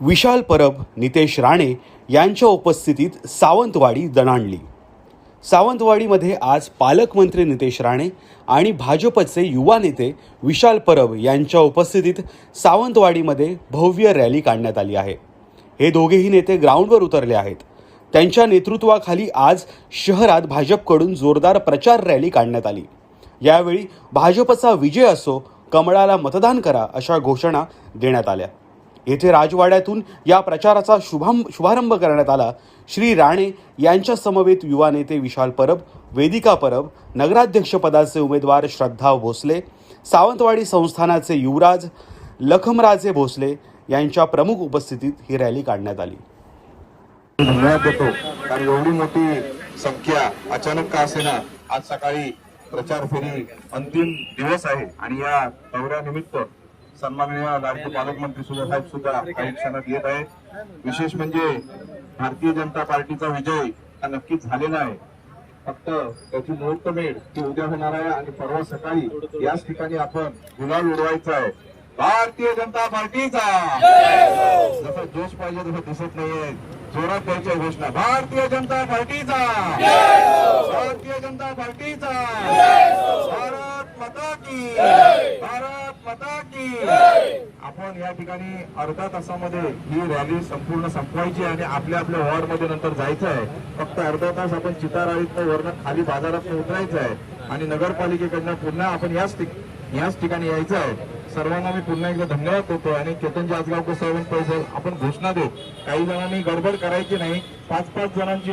विशाल परब नितेश राणे यांच्या उपस्थितीत सावंतवाडी दणाणली. सावंतवाडीमध्ये आज पालकमंत्री नितेश राणे आणि भाजपचे युवा नेते विशाल परब यांच्या उपस्थितीत सावंतवाडीमध्ये भव्य रॅली काढण्यात आली आहे. हे दोघेही नेते ग्राउंडवर उतरले आहेत. त्यांच्या नेतृत्वाखाली आज शहरात भाजपकडून जोरदार प्रचार रॅली काढण्यात आली. यावेळी भाजपचा विजय असो कमळाला मतदान करा अशा घोषणा देण्यात आल्या. येथे राजवाड्यातून या प्रचाराचा शुभाम शुभारंभ करण्यात आला. श्री राणे यांच्या समवेत युवा नेते विशाल परब वेदिका परब नगराध्यक्षपदाचे उमेदवार श्रद्धा भोसले सावंतवाडी संस्थानाचे युवराज लखमराजे भोसले यांच्या प्रमुख उपस्थितीत ही रॅली काढण्यात आली. धन्यवाद देतो. कारण एवढी मोठी संख्या अचानक का असेना आज सकाळी प्रचार फेरी अंतिम दिवस आहे. आणि या दौऱ्यानिमित्त सन्माननीय लाडके पालकमंत्री सुद्धा साहेब सुद्धा काही क्षणात येत आहे विशेष म्हणजे भारतीय जनता पार्टीचा विजय हा नक्कीच झालेला आहे. फक्त त्याची मुहूर्तमेढ ती उद्या होणार आहे आणि परवा सकाळी याच ठिकाणी आपण गुलाल उडवायचा आहे. भारतीय जनता पार्टीचा! जसं जोश पाहिजे तसं दिसत नाहीये. जोरात द्यायची घोषणा. भारतीय जनता पार्टीचा! भारतीय जनता पार्टीचा! भारत भारत माता की! आपण या ठिकाणी अर्धा तासामध्ये ही रॅली संपूर्ण संपवायची आहे आणि आपल्या आपल्या वॉर्डमध्ये नंतर जायचं आहे. फक्त अर्धा तास आपण चिताराळीत वरनं खाली बाजारात उतरायचं आहे आणि नगरपालिकेकडनं पुन्हा आपण याच याच ठिकाणी यायचं आहे. सर्वांना मी पुन्हा एकदा धन्यवाद देतो आणि केतनजी आजगावकर साहेबांनी पैसे आपण घोषणा देत काही जणांनी गडबड करायची नाही. पाच पाच जणांची